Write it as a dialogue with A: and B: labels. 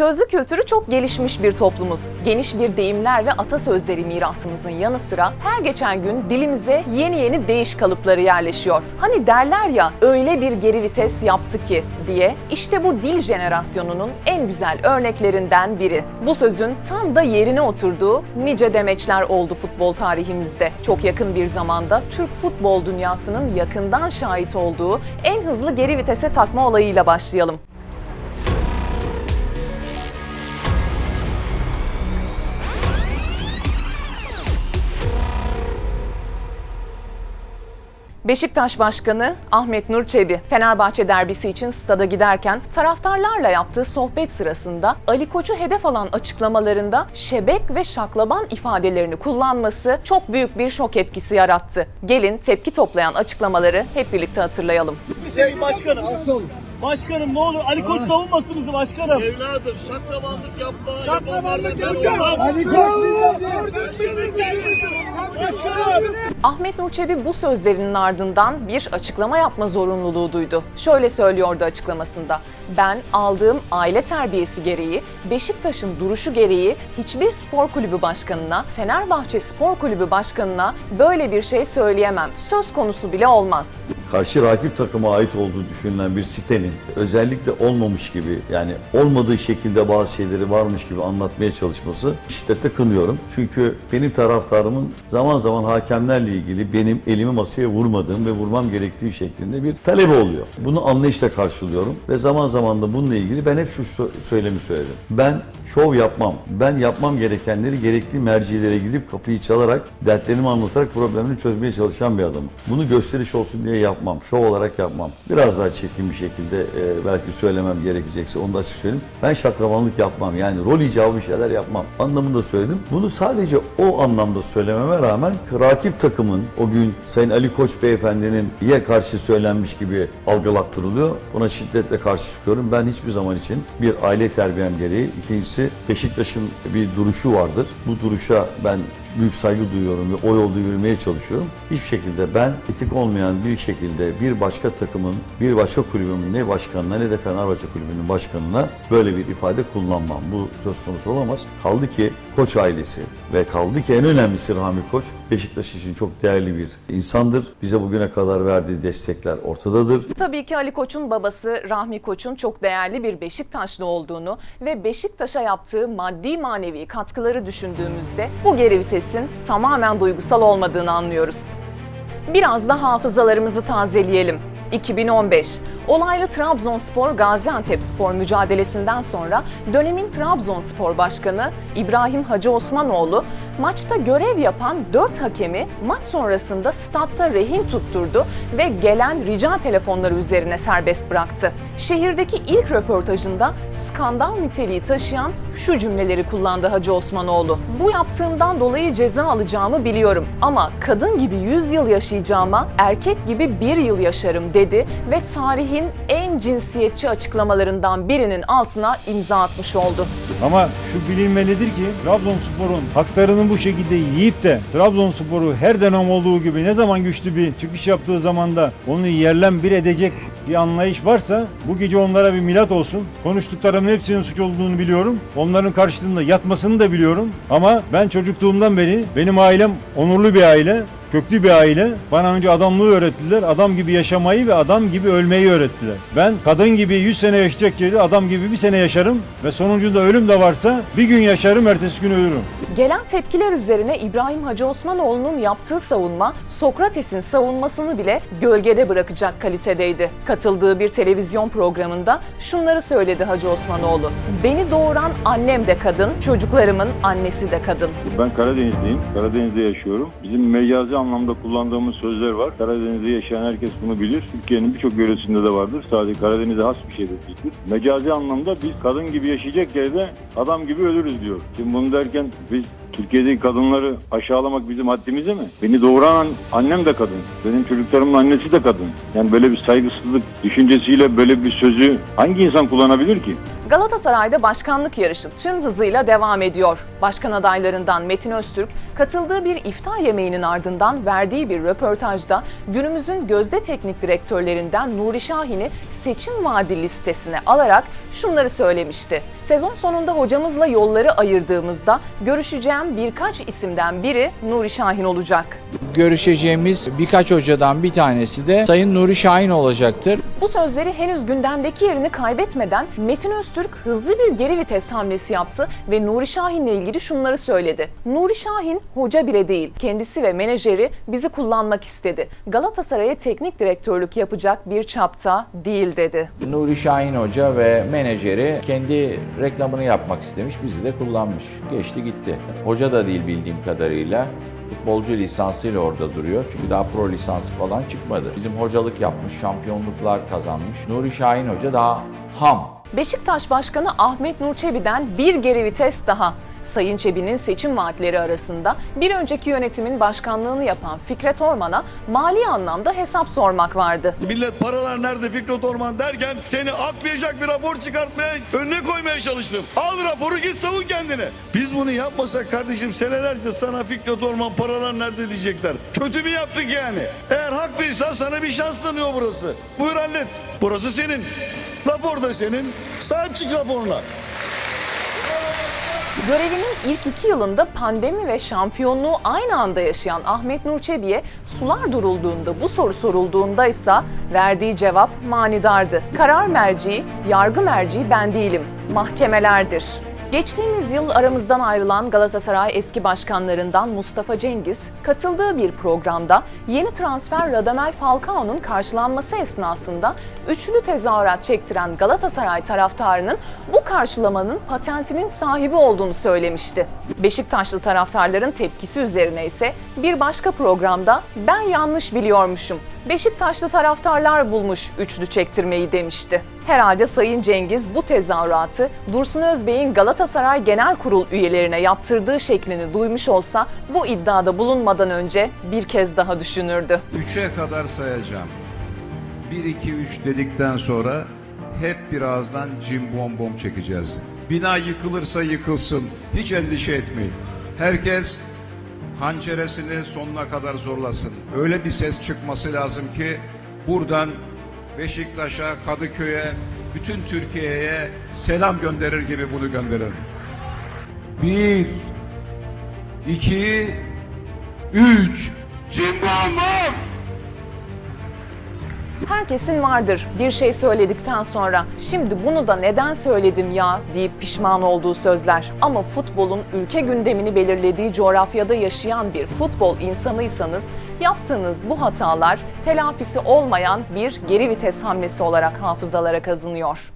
A: Sözlü kültürü çok gelişmiş bir toplumuz. Geniş bir deyimler ve atasözleri mirasımızın yanı sıra her geçen gün dilimize yeni yeni değiş kalıpları yerleşiyor. Hani derler ya öyle bir geri vites yaptı ki diye işte bu dil jenerasyonunun en güzel örneklerinden biri. Bu sözün tam da yerine oturduğu nice demeçler oldu futbol tarihimizde. Çok yakın bir zamanda Türk futbol dünyasının yakından şahit olduğu en hızlı geri vitese takma olayıyla başlayalım. Beşiktaş Başkanı Ahmet Nur Çebi, Fenerbahçe derbisi için stada giderken taraftarlarla yaptığı sohbet sırasında Ali Koç'u hedef alan açıklamalarında şebek ve şaklaban ifadelerini kullanması çok büyük bir şok etkisi yarattı. Gelin tepki toplayan açıklamaları hep birlikte hatırlayalım.
B: Sayın Başkanım. Başkanım ne olur Ali Koç savunmasın bizi başkanım.
C: Evladım şaklabanlık yapma.
B: Şaklabanlık
C: yapma.
B: Ali Başkanım.
A: Ahmet Nur Çebi bu sözlerinin ardından bir açıklama yapma zorunluluğu duydu. Şöyle söylüyordu açıklamasında. Ben aldığım aile terbiyesi gereği, Beşiktaş'ın duruşu gereği hiçbir spor kulübü başkanına, Fenerbahçe Spor Kulübü başkanına böyle bir şey söyleyemem. Söz konusu bile olmaz.
D: Karşı rakip takıma ait olduğu düşünülen bir sitenin özellikle olmamış gibi yani olmadığı şekilde bazı şeyleri varmış gibi anlatmaya çalışması şiddetle kınıyorum. Çünkü benim taraftarımın zaman zaman hakemlerle ilgili benim elimi masaya vurmadığım ve vurmam gerektiği şeklinde bir talebi oluyor. Bunu anlayışla karşılıyorum ve zaman zaman da bununla ilgili ben hep şu sö- söylemi söyledim. Ben şov yapmam. Ben yapmam gerekenleri gerekli mercilere gidip kapıyı çalarak dertlerimi anlatarak problemini çözmeye çalışan bir adamım. Bunu gösteriş olsun diye yapmam. Şov olarak yapmam. Biraz daha çirkin bir şekilde e, belki söylemem gerekecekse onu da açık söyleyeyim. Ben şaklabanlık yapmam. Yani rol icabı bir şeyler yapmam. Anlamında söyledim. Bunu sadece o anlamda söylememe rağmen rakip takımın o gün Sayın Ali Koç beyefendinin ye karşı söylenmiş gibi algılattırılıyor. Buna şiddetle karşı çıkıyorum. Ben hiçbir zaman için bir aile terbiyem gereği. İkincisi Beşiktaş'ın bir duruşu vardır. Bu duruşa ben büyük saygı duyuyorum ve o yolda yürümeye çalışıyorum. Hiçbir şekilde ben etik olmayan bir şekilde bir başka takımın, bir başka kulübün ne başkanına ne de Fenerbahçe kulübünün başkanına böyle bir ifade kullanmam. Bu söz konusu olamaz. Kaldı ki Koç ailesi ve kaldı ki en önemlisi Rahmi Koç Beşiktaş için çok değerli bir insandır. Bize bugüne kadar verdiği destekler ortadadır.
A: Tabii ki Ali Koç'un babası Rahmi Koç'un çok değerli bir Beşiktaşlı olduğunu ve Beşiktaş'a yaptığı maddi manevi katkıları düşündüğümüzde bu geri vitesin tamamen duygusal olmadığını anlıyoruz. Biraz da hafızalarımızı tazeleyelim. 2015 olaylı Trabzonspor Gaziantepspor mücadelesinden sonra dönemin Trabzonspor Başkanı İbrahim Hacı Osmanoğlu maçta görev yapan 4 hakemi maç sonrasında statta rehin tutturdu ve gelen rica telefonları üzerine serbest bıraktı. Şehirdeki ilk röportajında skandal niteliği taşıyan şu cümleleri kullandı Hacı Osmanoğlu. Bu yaptığımdan dolayı ceza alacağımı biliyorum ama kadın gibi 100 yıl yaşayacağıma erkek gibi 1 yıl yaşarım dedi ve tarihin en cinsiyetçi açıklamalarından birinin altına imza atmış oldu.
E: Ama şu bilinmelidir ki Trabzonspor'un haklarını bu şekilde yiyip de Trabzonspor'u her dönem olduğu gibi ne zaman güçlü bir çıkış yaptığı zaman da onu yerlen bir edecek bir anlayış varsa bu gece onlara bir milat olsun. Konuştuklarımın hepsinin suç olduğunu biliyorum. Onların karşılığında yatmasını da biliyorum. Ama ben çocukluğumdan beri benim ailem onurlu bir aile. Köklü bir aile. Bana önce adamlığı öğrettiler. Adam gibi yaşamayı ve adam gibi ölmeyi öğrettiler. Ben kadın gibi 100 sene yaşayacak yeri adam gibi bir sene yaşarım ve sonucunda ölüm de varsa bir gün yaşarım ertesi gün ölürüm.
A: Gelen tepkiler üzerine İbrahim Hacı Osmanoğlu'nun yaptığı savunma Sokrates'in savunmasını bile gölgede bırakacak kalitedeydi. Katıldığı bir televizyon programında şunları söyledi Hacı Osmanoğlu. Beni doğuran annem de kadın, çocuklarımın annesi de kadın.
F: Ben Karadenizliyim. Karadeniz'de yaşıyorum. Bizim mecazi anlamda kullandığımız sözler var. Karadeniz'de yaşayan herkes bunu bilir. Türkiye'nin birçok yöresinde de vardır. Sadece Karadeniz'e has bir şey de değildir. Mecazi anlamda biz kadın gibi yaşayacak yerde adam gibi ölürüz diyor. Şimdi bunu derken biz Peace. Türkiye'deki kadınları aşağılamak bizim haddimize mi? Beni doğuran an- annem de kadın. Benim çocuklarımın annesi de kadın. Yani böyle bir saygısızlık düşüncesiyle böyle bir sözü hangi insan kullanabilir ki?
A: Galatasaray'da başkanlık yarışı tüm hızıyla devam ediyor. Başkan adaylarından Metin Öztürk katıldığı bir iftar yemeğinin ardından verdiği bir röportajda günümüzün gözde teknik direktörlerinden Nuri Şahin'i seçim vaadi listesine alarak şunları söylemişti. Sezon sonunda hocamızla yolları ayırdığımızda görüşeceğim birkaç isimden biri Nuri Şahin olacak.
G: Görüşeceğimiz birkaç hocadan bir tanesi de Sayın Nuri Şahin olacaktır.
A: Bu sözleri henüz gündemdeki yerini kaybetmeden Metin Öztürk hızlı bir geri vites hamlesi yaptı ve Nuri Şahin'le ilgili şunları söyledi. Nuri Şahin hoca bile değil. Kendisi ve menajeri bizi kullanmak istedi. Galatasaray'a teknik direktörlük yapacak bir çapta değil dedi.
G: Nuri Şahin Hoca ve menajeri kendi reklamını yapmak istemiş, bizi de kullanmış. Geçti gitti. Hoca da değil bildiğim kadarıyla. Futbolcu lisansıyla orada duruyor. Çünkü daha pro lisansı falan çıkmadı. Bizim hocalık yapmış, şampiyonluklar kazanmış. Nuri Şahin Hoca daha ham.
A: Beşiktaş Başkanı Ahmet Nur Çebi'den bir geri vites daha. Sayın Çebi'nin seçim vaatleri arasında bir önceki yönetimin başkanlığını yapan Fikret Orman'a mali anlamda hesap sormak vardı.
C: Millet paralar nerede Fikret Orman derken seni aklayacak bir rapor çıkartmaya önüne koymaya çalıştım. Al raporu git savun kendini. Biz bunu yapmasak kardeşim senelerce sana Fikret Orman paralar nerede diyecekler. Kötü mü yaptık yani? Eğer haklıysan sana bir şans tanıyor burası. Buyur hallet. Burası senin. Rapor da senin. Sahip çık raporuna.
A: Görevinin ilk iki yılında pandemi ve şampiyonluğu aynı anda yaşayan Ahmet Nur Çebi'ye sular durulduğunda bu soru sorulduğunda ise verdiği cevap manidardı. Karar merci, yargı merci ben değilim, mahkemelerdir. Geçtiğimiz yıl aramızdan ayrılan Galatasaray eski başkanlarından Mustafa Cengiz katıldığı bir programda yeni transfer Radamel Falcao'nun karşılanması esnasında üçlü tezahürat çektiren Galatasaray taraftarının bu karşılamanın patentinin sahibi olduğunu söylemişti. Beşiktaşlı taraftarların tepkisi üzerine ise bir başka programda ben yanlış biliyormuşum. Beşiktaşlı taraftarlar bulmuş üçlü çektirmeyi demişti. Herhalde Sayın Cengiz bu tezahüratı Dursun Özbey'in Galatasaray Genel Kurul üyelerine yaptırdığı şeklini duymuş olsa bu iddiada bulunmadan önce bir kez daha düşünürdü.
H: Üçe kadar sayacağım. 1, 2, 3 dedikten sonra hep birazdan cim bom bom çekeceğiz. Bina yıkılırsa yıkılsın. Hiç endişe etmeyin. Herkes hançeresini sonuna kadar zorlasın. Öyle bir ses çıkması lazım ki buradan Beşiktaş'a, Kadıköy'e, bütün Türkiye'ye selam gönderir gibi bunu gönderin. Bir, iki, üç. Cim bom bom.
A: Herkesin vardır bir şey söyledikten sonra şimdi bunu da neden söyledim ya deyip pişman olduğu sözler. Ama futbolun ülke gündemini belirlediği coğrafyada yaşayan bir futbol insanıysanız yaptığınız bu hatalar telafisi olmayan bir geri vites hamlesi olarak hafızalara kazınıyor.